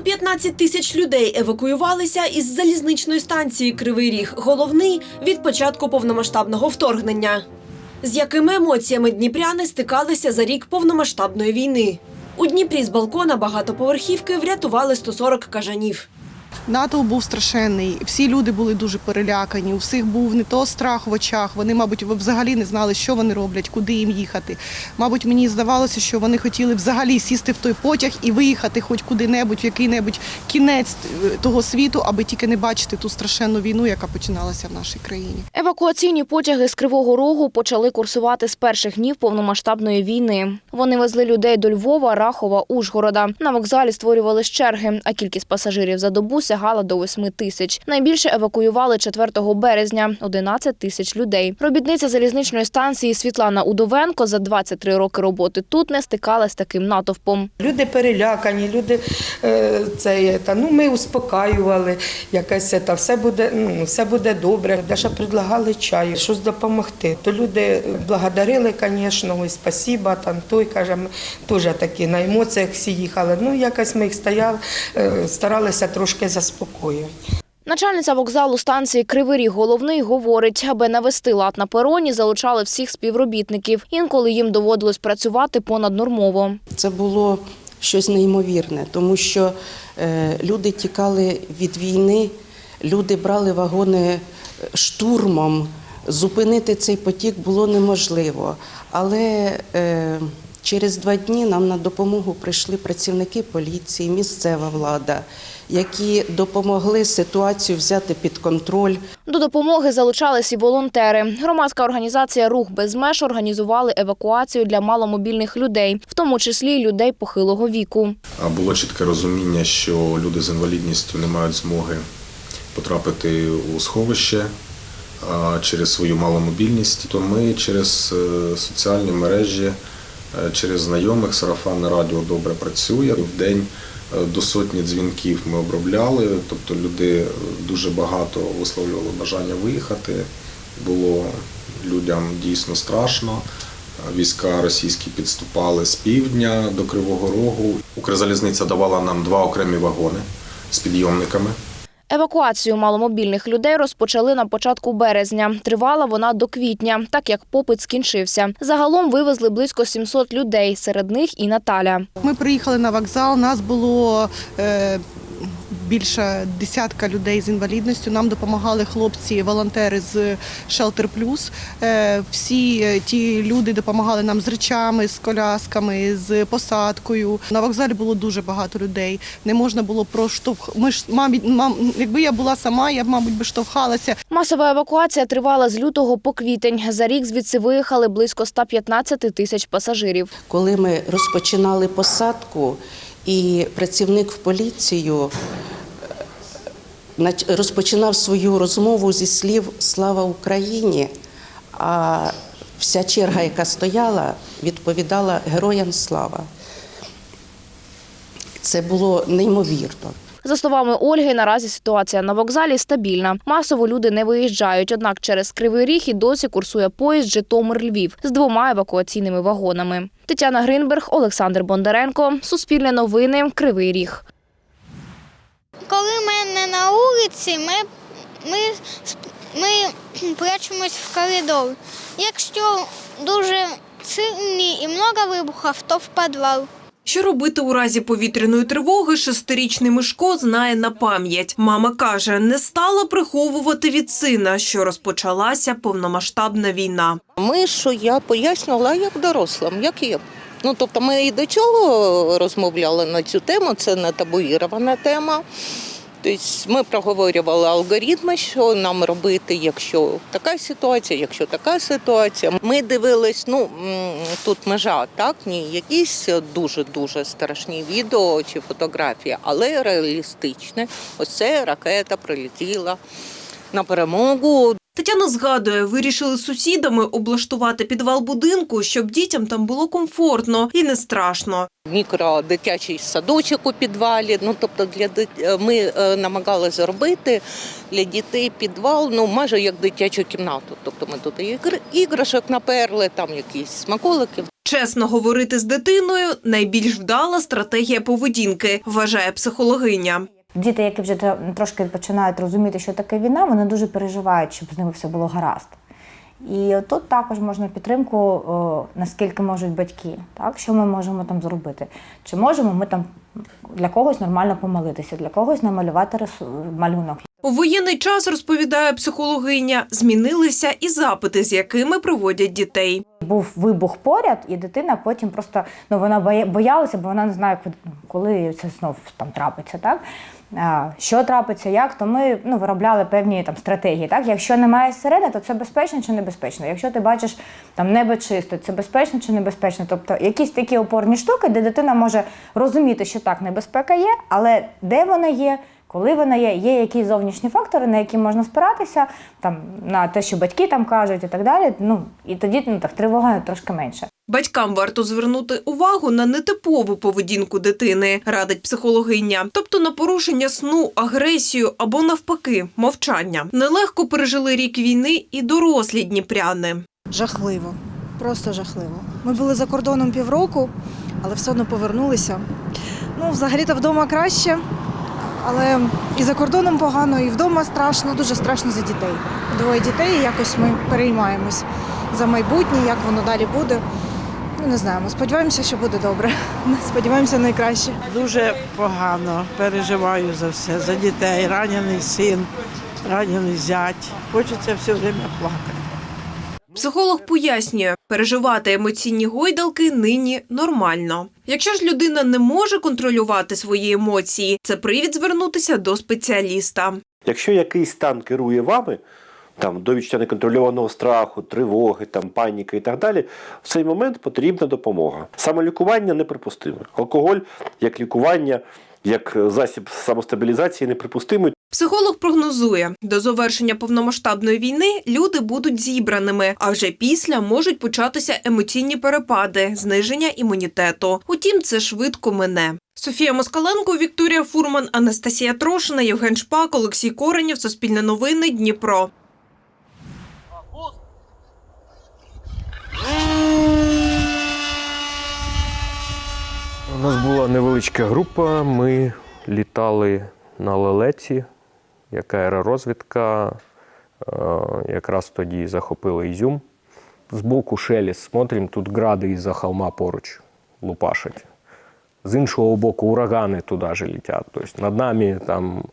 115 тисяч людей евакуювалися із залізничної станції Кривий Ріг, головний від початку повномасштабного вторгнення. З якими емоціями дніпряни стикалися за рік повномасштабної війни? У Дніпрі з балкона багатоповерхівки врятували 140 кажанів. Натовп був страшенний. Всі люди були дуже перелякані. У всіх був не то страх в очах. Вони, мабуть, взагалі не знали, що вони роблять, куди їм їхати. Мабуть, мені здавалося, що вони хотіли взагалі сісти в той потяг і виїхати хоч куди-небудь, в який-небудь кінець е, того світу, аби тільки не бачити ту страшенну війну, яка починалася в нашій країні. Евакуаційні потяги з Кривого Рогу почали курсувати з перших днів повномасштабної війни. Вони везли людей до Львова, Рахова, Ужгорода. На вокзалі створювали черги, а кількість пасажирів за добу сягала до 8 тисяч. Найбільше евакуювали 4 березня – 11 тисяч людей. Робітниця залізничної станції Світлана Удовенко за 23 роки роботи тут не стикалась з таким натовпом. Люди перелякані, люди е, це, та, ну, ми успокаювали, якесь та, все, буде, ну, все буде добре. Даже предлагали чаю, щось допомогти. То люди благодарили, звісно, ой, спасіба, там той, каже, ми теж такі на емоціях всі їхали. Ну, якось ми їх стояли, е, старалися трошки заспокоювати. Начальниця вокзалу станції Кривий Ріг головний говорить, аби навести лад на пероні, залучали всіх співробітників. Інколи їм доводилось працювати понаднормово. Це було щось неймовірне, тому що е, люди тікали від війни, люди брали вагони е, штурмом. Зупинити цей потік було неможливо. Але е, через два дні нам на допомогу прийшли працівники поліції, місцева влада, які допомогли ситуацію взяти під контроль. До допомоги залучались і волонтери. Громадська організація Рух без меж організували евакуацію для маломобільних людей, в тому числі й людей похилого віку. А було чітке розуміння, що люди з інвалідністю не мають змоги потрапити у сховище через свою маломобільність. То ми через е, соціальні мережі, через знайомих сарафанне радіо добре працює. В день е, до сотні дзвінків ми обробляли, тобто люди е, дуже багато висловлювали бажання виїхати. Було людям дійсно страшно. Війська російські підступали з півдня до Кривого Рогу. Укрзалізниця давала нам два окремі вагони з підйомниками. Евакуацію маломобільних людей розпочали на початку березня. Тривала вона до квітня, так як попит скінчився. Загалом вивезли близько 700 людей, серед них і Наталя. Ми приїхали на вокзал, нас було е, більше десятка людей з інвалідністю. Нам допомагали хлопці, волонтери з Shelter Plus. Е, всі е, ті люди допомагали нам з речами, з колясками, з посадкою. На вокзалі було дуже багато людей. Не можна було проштовх. Ми ж мабуть, мам, якби я була сама, я б, мабуть, би штовхалася. Масова евакуація тривала з лютого по квітень. За рік звідси виїхали близько 115 тисяч пасажирів. Коли ми розпочинали посадку, і працівник в поліцію розпочинав свою розмову зі слів Слава Україні, а вся черга, яка стояла, відповідала Героям слава. Це було неймовірно. За словами Ольги, наразі ситуація на вокзалі стабільна. Масово люди не виїжджають, однак через Кривий Ріг і досі курсує поїзд Житомир-Львів з двома евакуаційними вагонами. Тетяна Гринберг, Олександр Бондаренко, Суспільне новини, Кривий Ріг. Коли ми не на вулиці, ми, ми, сп- ми прячемось в коридор. Якщо дуже сильні і много вибухів, то в підвал. Що робити у разі повітряної тривоги, шестирічний Мишко знає на пам'ять. Мама каже, не стала приховувати від сина, що розпочалася повномасштабна війна. Ми, що я пояснювала як дорослим, як є. Ну, тобто ми і до чого розмовляли на цю тему, це не табуїрована тема. Тобто ми проговорювали алгоритми, що нам робити, якщо така ситуація, якщо така ситуація. Ми дивились, ну тут межа, так, ні, якісь дуже-дуже страшні відео чи фотографії, але реалістичне. Ось це ракета прилетіла на перемогу. Тетяна згадує, вирішили з сусідами облаштувати підвал будинку, щоб дітям там було комфортно і не страшно. мікродитячий садочок у підвалі. Ну тобто для дит- ми е, намагалися зробити для дітей підвал, ну майже як дитячу кімнату. Тобто ми тут ігр- іграшок наперли, там якісь смаколики. Чесно говорити з дитиною найбільш вдала стратегія поведінки, вважає психологиня. Діти, які вже трошки починають розуміти, що таке війна, вони дуже переживають, щоб з ними все було гаразд. І тут також можна підтримку, о, наскільки можуть батьки, так що ми можемо там зробити. Чи можемо ми там для когось нормально помолитися, для когось намалювати малюнок. У воєнний час розповідає психологиня, змінилися і запити, з якими проводять дітей. Був вибух поряд, і дитина потім просто ну вона боялася, бо вона не знає, коли це знов там трапиться. Так що трапиться, як то ми ну виробляли певні там стратегії. Так, якщо немає сирени, то це безпечно чи небезпечно. Якщо ти бачиш там небо чисто, це безпечно чи небезпечно. Тобто якісь такі опорні штуки, де дитина може розуміти, що так небезпека є, але де вона є. Коли вона є, є якісь зовнішні фактори, на які можна спиратися, там на те, що батьки там кажуть, і так далі. Ну і тоді ну так тривога трошки менше. Батькам варто звернути увагу на нетипову поведінку дитини, радить психологиня, тобто на порушення сну, агресію або навпаки мовчання. Нелегко пережили рік війни і дорослі дніпряни. Жахливо, просто жахливо. Ми були за кордоном півроку, але все одно повернулися. Ну, взагалі-то вдома краще, але і за кордоном погано, і вдома страшно, дуже страшно за дітей. Двоє дітей, і якось ми переймаємось за майбутнє, як воно далі буде. Ну, не знаємо. Сподіваємося, що буде добре. Сподіваємося найкраще. Дуже погано переживаю за все, за дітей, ранений син, ранений зять. Хочеться все время плакати. Психолог пояснює, переживати емоційні гойдалки нині нормально. Якщо ж людина не може контролювати свої емоції, це привід звернутися до спеціаліста. Якщо якийсь стан керує вами, там до відчуття неконтрольованого страху, тривоги, там паніки і так далі, в цей момент потрібна допомога. Самолікування неприпустиме. Алкоголь як лікування, як засіб самостабілізації неприпустимий. Психолог прогнозує, до завершення повномасштабної війни люди будуть зібраними, а вже після можуть початися емоційні перепади, зниження імунітету. Утім, це швидко мине. Софія Москаленко, Вікторія Фурман, Анастасія Трошина, Євген Шпак, Олексій Коренєв, Суспільне новини, Дніпро. У нас була невеличка група. Ми літали на лелеці, як аеророзвідка. Е, Якраз тоді захопили Ізюм. Збоку шеліс, смотрим, тут гради із-за холма поруч лупашать. З іншого боку, урагани туди ж летять. Тобто над нами там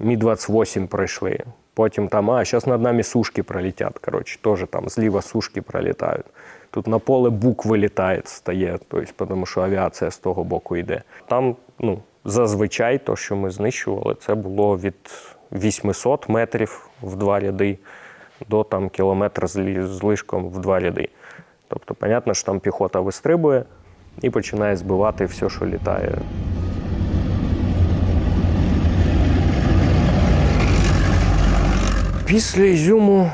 Мі-28 пройшли. Потім там, а, зараз над нами сушки пролетять. Коротше, теж там зліва сушки пролітають. Тут на поле бук вилітає, стає, тобто, тому що авіація з того боку йде. Там, ну, зазвичай, то, що ми знищували, це було від 800 метрів в два ряди до там, кілометра з лишком в два ряди. Тобто, понятно, що там піхота вистрибує і починає збивати все, що літає. Після Ізюму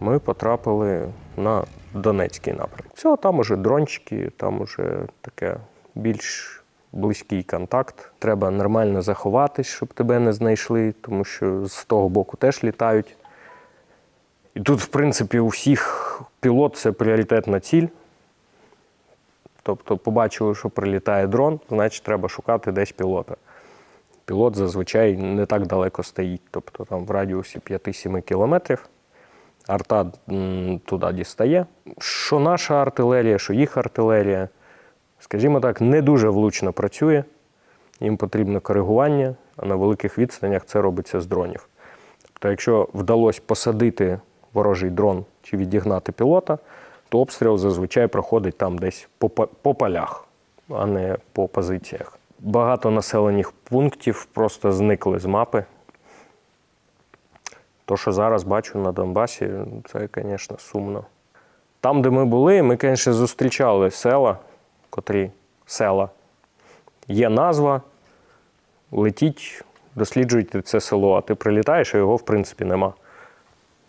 ми потрапили на Донецький напрямок. Це там уже дрончики, там уже таке більш близький контакт. Треба нормально заховатись, щоб тебе не знайшли, тому що з того боку теж літають. І тут, в принципі, у всіх пілот це пріоритетна ціль. Тобто, побачили, що прилітає дрон, значить треба шукати десь пілота. Пілот зазвичай не так далеко стоїть, тобто там в радіусі 5-7 кілометрів. Арта туди дістає. Що наша артилерія, що їх артилерія, скажімо так, не дуже влучно працює. Їм потрібно коригування, а на великих відстанях це робиться з дронів. Тобто, якщо вдалося посадити ворожий дрон чи відігнати пілота, то обстріл зазвичай проходить там десь по, по- по полях, а не по позиціях. Багато населених пунктів просто зникли з мапи. То, що зараз бачу на Донбасі, це, звісно, сумно. Там, де ми були, ми, звісно, зустрічали села, котрі села. Є назва, летіть, досліджуйте це село, а ти прилітаєш, а його, в принципі, нема.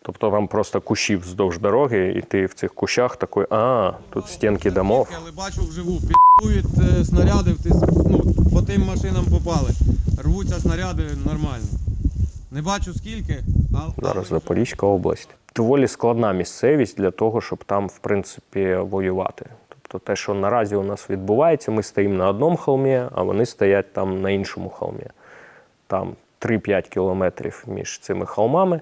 Тобто там просто кущі вздовж дороги, і ти в цих кущах такий, а, тут стінки домов. Але бачу вживу, пі***ують е, снаряди, ну, по тим машинам попали. Рвуться снаряди нормально. Не бачу скільки, Зараз Запорізька область. доволі складна місцевість для того, щоб там, в принципі, воювати. Тобто те, що наразі у нас відбувається, ми стоїмо на одному холмі, а вони стоять там на іншому холмі. Там 3-5 кілометрів між цими холмами.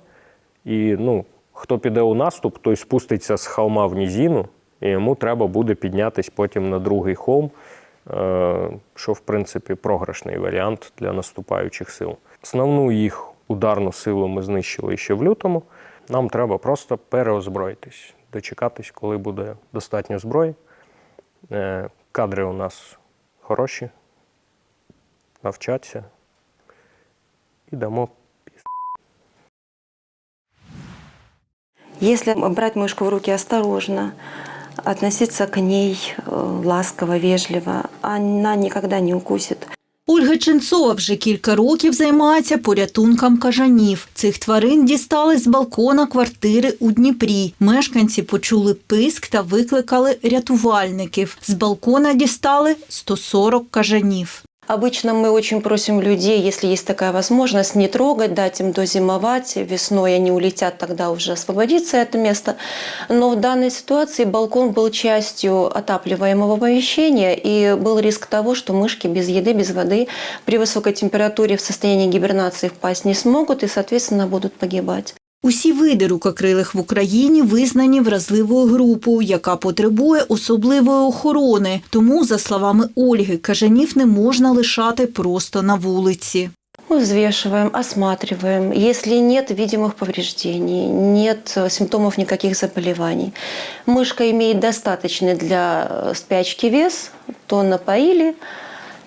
І ну, хто піде у наступ, той спуститься з холма в низину, і йому треба буде піднятися потім на другий холм, е, що, в принципі, програшний варіант для наступаючих сил. Основну їх ударну силу ми знищили ще в лютому. Нам треба просто переозброїтись, дочекатись, коли буде достатньо зброї. Е, Кадри у нас хороші, навчаться і дамо Если брать мышку в руки осторожно, относиться к ней э, ласково, вежливо, она никогда не укусит. Ольга Ченцова вже кілька років займається порятунком кажанів. Цих тварин дістали з балкона квартири у Дніпрі. Мешканці почули писк та викликали рятувальників. З балкона дістали 140 кажанів. Обычно мы очень просим людей, если есть такая возможность, не трогать, дать им дозимовать. Весной они улетят, тогда уже освободится это место. Но в данной ситуации балкон был частью отапливаемого помещения, и был риск того, что мышки без еды, без воды при высокой температуре в состоянии гибернации впасть не смогут и, соответственно, будут погибать. Усі види рукокрилих в Україні визнані вразливою групою, яка потребує особливої охорони. Тому, за словами Ольги, кажанів не можна лишати просто на вулиці. Мы взвешиваем, осматриваем. Если нет видимых повреждений, нет э, симптомов никаких заболеваний, мышка имеет достаточный для э, спячки вес, то напоили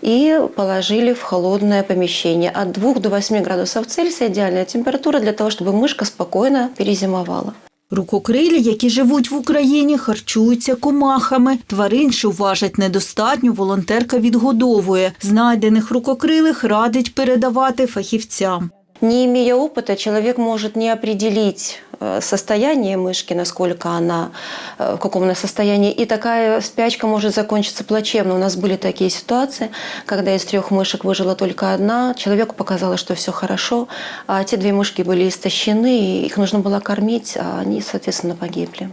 и положили в холодное помещение. От 2 до 8 градусов Цельсия идеальная температура для того, чтобы мышка спокойно перезимовала. Рукокрилі, які живуть в Україні, харчуються комахами. Тварин, що важать недостатньо, волонтерка відгодовує. Знайдених рукокрилих радить передавати фахівцям. Не имея опыта, человек может не определить э, состояние мышки, насколько она, э, в каком она состоянии. И такая спячка может закончиться плачевно. У нас были такие ситуации, когда из трех мышек выжила только одна. Человеку показалось, что все хорошо, а те две мышки были истощены, и их нужно было кормить, а они, соответственно, погибли.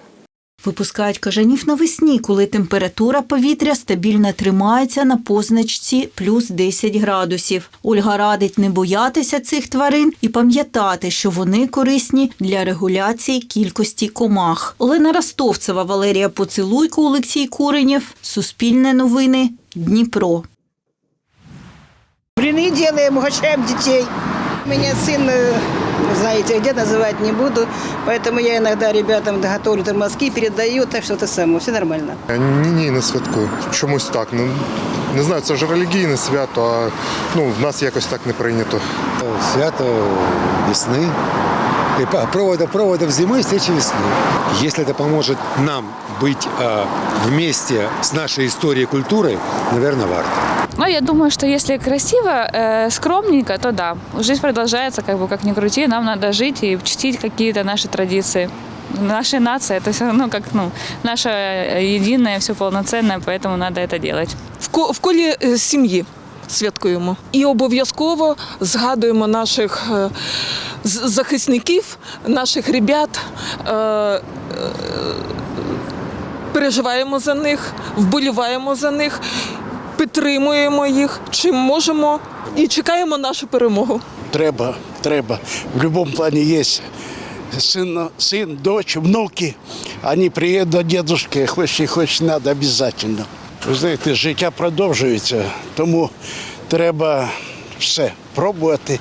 Випускають кажанів навесні, коли температура повітря стабільно тримається на позначці плюс 10 градусів. Ольга радить не боятися цих тварин і пам'ятати, що вони корисні для регуляції кількості комах. Олена Ростовцева, Валерія Поцілуйко, Олексій Куренєв. Суспільне новини. Дніпро. Блины делаем, угощаем детей. У меня сын, э, знаете, где называть не буду, поэтому я иногда ребятам готовлю тормозки, передаю, так что это само, все нормально. Ні, ні, не святкую. Чомусь так. Ну, не знаю, це ж релігійне свято, а ну, в нас якось так не прийнято. Свято весны. И по- проводов, проводов зимы, встречи весны. Если это поможет нам быть э, вместе с нашей историей и культурой, наверное, варто. Ну, я думаю, что если красиво, э, скромненько, то да. Жизнь продолжается, как бы как ни крути, нам надо жить и чтить какие-то наши традиции. Наша нация, это все равно как ну, наша единая, все полноценное, поэтому надо это делать. в ко- в колі е, сім'ї святкуємо. І обов'язково згадуємо наших е, з- захисників, наших ребят. е, е, Переживаємо за них, вболіваємо за них, підтримуємо їх, чим можемо і чекаємо нашу перемогу. Треба, треба. В будь-якому плані є. син, син, дочь, внуки. Вони приїдуть до дедушки, хоч і хоч треба, обов'язково. Ви знаєте, життя продовжується, тому треба все пробувати